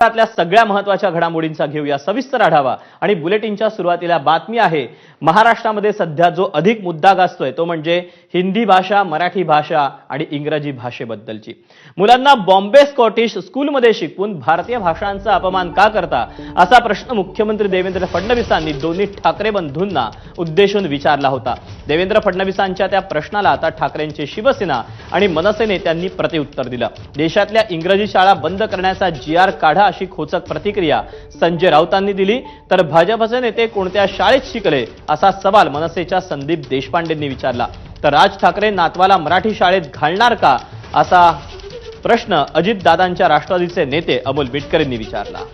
देशातल्या सगळ्या महत्त्वाच्या घडामोडींचा घेऊया सविस्तर आढावा. आणि बुलेटिनच्या सुरुवातीला बातमी आहे महाराष्ट्रामध्ये सध्या जो अधिक मुद्दा गाजतोय तो म्हणजे हिंदी भाषा मराठी भाषा आणि इंग्रजी भाषेबद्दलची. मुलांना बॉम्बे स्कॉटिश स्कूलमध्ये शिकवून भारतीय भाषांचा अपमान का करता? असा प्रश्न मुख्यमंत्री देवेंद्र फडणवीसांनी दोन्ही ठाकरे बंधूंना उद्देशून विचारला होता. देवेंद्र फडणवीसांच्या त्या प्रश्नाला आता ठाकरेंची शिवसेना आणि मनसे नेत्यांनी प्रतिउत्तर दिलं. देशातल्या इंग्रजी शाळा बंद करण्याचा जी आर काढा अशी खोचक प्रतिक्रिया संजय राऊतांनी दिली. तर भाजपचे नेते कोणत्या शाळेत शिकले असा सवाल मनसेच्या संदीप देशपांडेंनी विचारला. तर राज ठाकरे नातवाला मराठी शाळेत घालणार का? असा प्रश्न अजितदादांच्या राष्ट्रवादीचे नेते अमोल बिटकर यांनी विचारला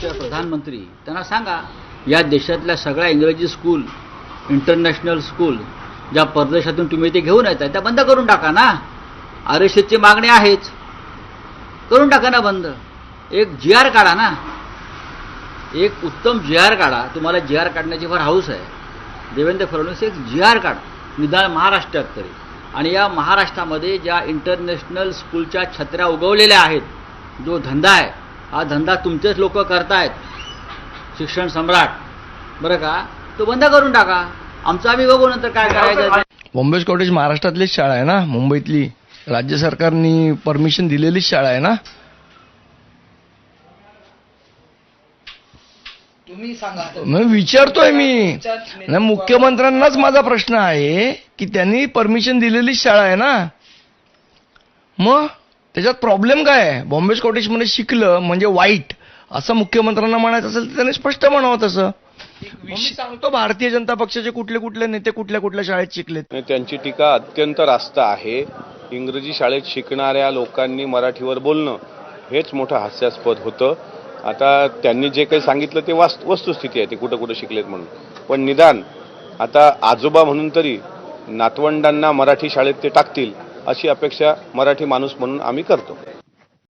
प्रधानमंत्री त्यांना सांगा या देशातल्या सगळ्या इंग्रजी स्कूल इंटरनॅशनल स्कूल ज्या परदेशातून तुम्ही ते घेऊन येताय त्या बंद करून टाका ना? आर एस एसची मागणी आहेच. करून टाका ना बंद. एक जी आर काढा ना. एक उत्तम जी आर काढा. तुम्हाला जी आर काढण्याची फार हाऊस आहे. देवेंद्र फडणवीस एक जी आर काढा. निदान महाराष्ट्रात तरी. आणि या महाराष्ट्रामध्ये ज्या इंटरनॅशनल स्कूलच्या छत्र्या उगवलेल्या आहेत जो धंदा आहे हा धंदा तुमचेच लोक करतायत. शिक्षण सम्राट. बरं का? तो बंद करून टाका. आमचं आम्ही बघू नंतर काय करायचं. बॉम्बे कॉटेज महाराष्ट्रातलीच शाळा आहे ना मुंबईतली. राज्य सरकारनी परमिशन दिलेलीच शाळा आहे ना? तुम्ही सांगा मग विचारतोय मी. नाही मुख्यमंत्र्यांनाच माझा प्रश्न आहे की त्यांनी परमिशन दिलेलीच शाळा आहे ना? मग त्याच्यात प्रॉब्लेम काय आहे? बॉम्बे मध्ये शिकलं म्हणजे वाईट असं मुख्यमंत्र्यांना म्हणायचं असेल तर त्यांनी स्पष्ट म्हणावं तसं. मी सांगतो भारतीय जनता पक्षाचे कुठले कुठले नेते कुठल्या कुठल्या शाळेत शिकलेत? त्यांची टीका अत्यंत रास्त आहे. इंग्रजी शाळेत शिकणाऱ्या लोकांनी मराठीवर बोलणं हेच मोठं हास्यास्पद होतं. आता त्यांनी जे काही सांगितलं ते वास्त वस्तुस्थिती आहे ते कुठं कुठं शिकलेत म्हणून. पण निदान आता आजोबा म्हणून तरी नातवंडांना मराठी शाळेत ते टाकतील अशी अपेक्षा मराठी माणूस म्हणून आम्ही करतो.